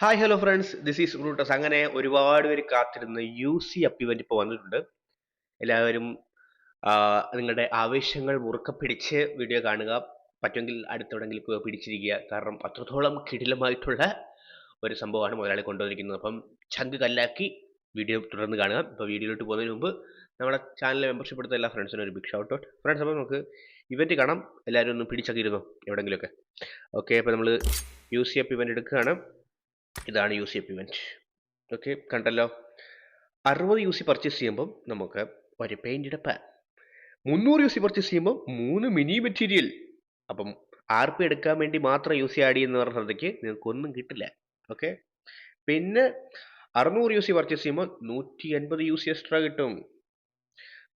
Hi hello friends this is Brutus അങ്ങനെ ഒരുപാട് പേര് കാത്തിരുന്ന യു സി അപ്പ് ഇവന്റ് ഇപ്പോൾ വന്നിട്ടുണ്ട്. എല്ലാവരും നിങ്ങളുടെ ആവേശങ്ങൾ മുറുക്കെ പിടിച്ച് വീഡിയോ കാണുക. പറ്റുമെങ്കിൽ അടുത്തെവിടെങ്കിലും പോയി പിടിച്ചിരിക്കുക. കാരണം അത്രത്തോളം കിടിലമായിട്ടുള്ള ഒരു സംഭവമാണ് മുതലാളി കൊണ്ടുവന്നിരിക്കുന്നത്. അപ്പം ചങ്ക് കല്ലാക്കി വീഡിയോ തുടർന്ന് കാണുക. ഇപ്പോൾ വീഡിയോയിലോട്ട് പോകുന്നതിന് മുമ്പ് നമ്മുടെ ചാനൽ മെമ്പർഷിപ്പ് എടുത്ത എല്ലാ ഫ്രണ്ട്സിനും ഒരു ബിഗ് ഷൗട്ട് ഔട്ട് ഫ്രണ്ട്സ് അപ്പോൾ നമുക്ക് ഇവന്റ് കാണാം. എല്ലാവരും ഒന്ന് പിടിച്ചൊക്കെ ഇരുന്നോ എവിടെയെങ്കിലുമൊക്കെ. ഓക്കെ അപ്പോൾ നമ്മൾ യു സി അപ്പ് ഇവന്റ് എടുക്കുകയാണ്. ഇതാണ് യു സി ഇവന്റ് ഓക്കെ കണ്ടല്ലോ. അറുപത് യു സി പർച്ചേസ് ചെയ്യുമ്പം നമുക്ക് ഒരു പെയിന്റിയുടെ പാൻ മുന്നൂറ് യു സി പർച്ചേസ് ചെയ്യുമ്പോൾ മൂന്ന് മിനി മെറ്റീരിയൽ അപ്പം ആർ പി എടുക്കാൻ വേണ്ടി മാത്രം യു സി ആഡ് ചെയ്യുന്ന പറഞ്ഞ സ്ഥലത്തേക്ക് നിങ്ങൾക്കൊന്നും കിട്ടില്ല. ഓക്കെ പിന്നെ അറുന്നൂറ് യു സി പർച്ചേസ് ചെയ്യുമ്പോൾ നൂറ്റി എൺപത് യു സി എക്സ്ട്രാ കിട്ടും.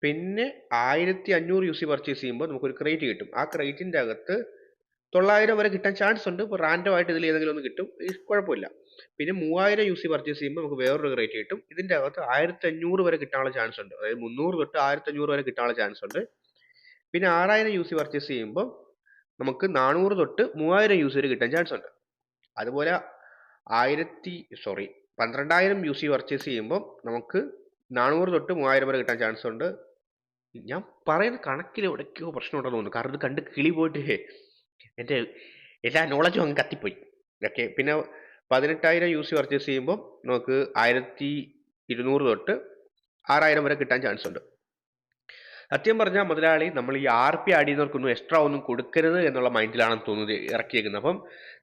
പിന്നെ ആയിരത്തി അഞ്ഞൂറ് യു സി പർച്ചേസ് ചെയ്യുമ്പോൾ നമുക്കൊരു ക്രൈറ്റ് കിട്ടും. ആ ക്രൈറ്റിന്റെ അകത്ത് തൊള്ളായിരം വരെ കിട്ടാൻ ചാൻസ് ഉണ്ട്. ഇപ്പോൾ റാൻഡം ആയിട്ട് ഇതിൽ ഏതെങ്കിലും ഒന്ന് കിട്ടും. കുഴപ്പമില്ല. പിന്നെ മൂവായിരം യു സി പർച്ചേസ് ചെയ്യുമ്പോൾ നമുക്ക് വേറൊരു റേറ്റ് കിട്ടും. ഇതിന്റെ അകത്ത് ആയിരത്തി അഞ്ഞൂറ് വരെ കിട്ടാനുള്ള ചാൻസ് ഉണ്ട്. അതായത് മുന്നൂറ് തൊട്ട് ആയിരത്തി അഞ്ഞൂറ് വരെ കിട്ടാനുള്ള ചാൻസ് ഉണ്ട്. പിന്നെ ആറായിരം യു സി പർച്ചേസ് ചെയ്യുമ്പോൾ നമുക്ക് നാനൂറ് തൊട്ട് മൂവായിരം യു സി വരെ കിട്ടാൻ ചാൻസ് ഉണ്ട്. അതുപോലെ ആയിരത്തി സോറി പന്ത്രണ്ടായിരം യു സി പർച്ചേസ് ചെയ്യുമ്പോൾ നമുക്ക് നാനൂറ് തൊട്ട് മൂവായിരം വരെ കിട്ടാൻ ചാൻസ് ഉണ്ട്. ഞാൻ പറയുന്ന കണക്കിൽ എവിടേക്കോ പ്രശ്നമുണ്ടെന്ന് തോന്നുന്നു. കാരണം ഇത് കണ്ട് കിളി പോയിട്ട് എന്റെ എല്ലാ നോളജും അങ്ങ് കത്തിപ്പോയി. ഓക്കെ പിന്നെ പതിനെട്ടായിരം യു സി പർച്ചേസ് ചെയ്യുമ്പോൾ നമുക്ക് ആയിരത്തി ഇരുന്നൂറ് തൊട്ട് ആറായിരം വരെ കിട്ടാൻ ചാൻസ് ഉണ്ട്. സത്യം പറഞ്ഞാൽ മുതലാളി നമ്മൾ ഈ ആർ പി ആഡ് ചെയ്യുന്നവർക്കൊന്നും എക്സ്ട്രാ ഒന്നും കൊടുക്കരുത് എന്നുള്ള മൈൻഡിലാണെന്ന് തോന്നുന്നത് ഇറക്കിയേക്കുന്നത്. അപ്പം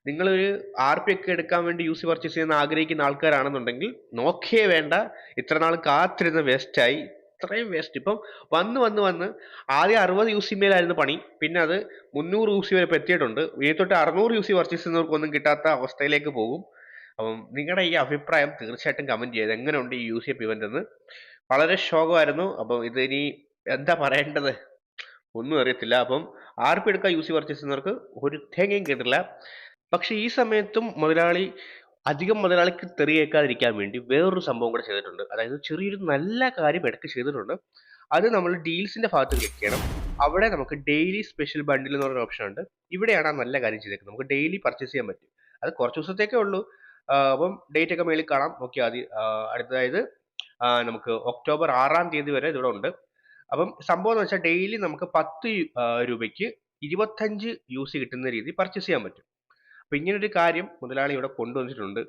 നിങ്ങളൊരു ആർ പി ഒക്കെ എടുക്കാൻ വേണ്ടി യു സി പർച്ചേസ് ചെയ്യുന്ന ആഗ്രഹിക്കുന്ന ആൾക്കാരാണെന്നുണ്ടെങ്കിൽ നോക്കിയേ വേണ്ട. ഇത്ര നാൾ കാത്തിരുന്ന വേസ്റ്റായി ഇത്രയും വേസ്റ്റ് ഇപ്പം വന്ന് വന്ന് വന്ന് ആദ്യം അറുപത് യു സി മേലായിരുന്നു പണി. പിന്നെ അത് മുന്നൂറ് യു സി വരെ എത്തിയിട്ടുണ്ട് ഇനി തൊട്ട് അറുന്നൂറ് യു സി പർച്ചേസ് ചെയ്യുന്നവർക്കൊന്നും കിട്ടാത്ത അവസ്ഥയിലേക്ക് പോകും. അപ്പം നിങ്ങളുടെ ഈ അഭിപ്രായം തീർച്ചയായിട്ടും കമന്റ് ചെയ്ത് എങ്ങനെയുണ്ട് ഈ യു സി എഫ് ഇവന്റ് എന്ന്? വളരെ ശോകമായിരുന്നു. അപ്പം ഇത് ഇനി എന്താ പറയേണ്ടത്? ഒന്നും അറിയത്തില്ല. അപ്പം ആർ എടുക്കാൻ യു സി പർച്ചേസ് ചെയ്യുന്നവർക്ക് ഒരു തേങ്ങയും കിട്ടില്ല പക്ഷേ ഈ സമയത്തും മുതലാളി അധികം മുതലാളിക്ക് തെറിയേക്കാതിരിക്കാൻ വേണ്ടി വേറൊരു സംഭവം കൂടെ ചെയ്തിട്ടുണ്ട്. അതായത് ചെറിയൊരു നല്ല കാര്യം ഇടയ്ക്ക് ചെയ്തിട്ടുണ്ട്. അത് നമ്മൾ ഡീൽസിന്റെ ഭാഗത്ത് ക്ലിക്ക് ചെയ്യണം. അവിടെ നമുക്ക് ഡെയിലി സ്പെഷ്യൽ ബണ്ടിൽ എന്ന് പറയുന്ന ഓപ്ഷൻ ഉണ്ട്. ഇവിടെയാണ് ആ നല്ല കാര്യം ചെയ്തേക്കുന്നത്. നമുക്ക് ഡെയിലി പർച്ചേസ് ചെയ്യാൻ പറ്റും. അത് കുറച്ച് ദിവസത്തേക്കേ ഉള്ളൂ. അപ്പം ഡേറ്റ് ഒക്കെ മേളിൽ കാണാം. നോക്കിയാൽ മതി. ആ, അടുത്തതായത് നമുക്ക് ഒക്ടോബർ ആറാം തീയതി വരെ ഇതിവിടെ ഉണ്ട്. അപ്പം സംഭവം എന്ന് വെച്ചാൽ ഡെയിലി നമുക്ക് പത്ത് രൂപയ്ക്ക് ഇരുപത്തഞ്ച് യൂസ് കിട്ടുന്ന രീതി പർച്ചേസ് ചെയ്യാൻ പറ്റും. അപ്പൊ ഇങ്ങനൊരു കാര്യം മുതലാളി ഇവിടെ കൊണ്ടുവന്നിട്ടുണ്ട്.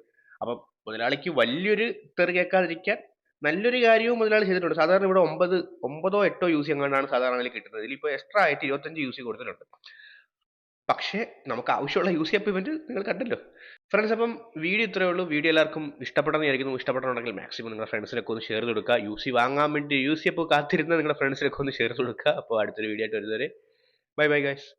അപ്പം മുതലാളിക്ക് വലിയൊരു തെറി കേൾക്കാതിരിക്കാൻ നല്ലൊരു കാര്യവും മുതലാളി ചെയ്തിട്ടുണ്ട്. സാധാരണ ഇവിടെ ഒമ്പത് ഒമ്പതോ എട്ടോ യൂസ് എങ്ങാണ്ടാണ് സാധാരണ കിട്ടുന്നത്. ഇതിലിപ്പോൾ എക്സ്ട്രാ ആയിട്ട് ഇരുപത്തഞ്ച് യൂസ് കൊടുത്തിട്ടുണ്ട്. പക്ഷേ നമുക്ക് ആവശ്യമുള്ള യൂസ് ചെയ്യാൻ ഇവന്റ് നിങ്ങൾ കണ്ടല്ലോ. ഫ്രണ്ട്സ് അപ്പം വീഡിയോ ഇത്രയേ ഉള്ളൂ. വീഡിയോ എല്ലാവർക്കും ഇഷ്ടപ്പെട്ടെന്ന് വിചാരിക്കുന്നു. ഇഷ്ടപ്പെട്ടുണ്ടെങ്കിൽ മാക്സിമം നിങ്ങളുടെ ഫ്രണ്ട്സിനൊക്കെ ഒന്ന് ഷെയർ ചെയ്ത് കൊടുക്കുക. യു സി വാങ്ങാൻ വേണ്ടി യു സി അപ്പോൾ കാത്തിരുന്ന നിങ്ങളുടെ ഫ്രണ്ട്സിനൊക്കെ ഒന്ന് ഷെയർ കൊടുക്കുക. അപ്പോൾ അടുത്തൊരു വീഡിയോ ആയിട്ട് വരുന്നവരെ. Bye bye guys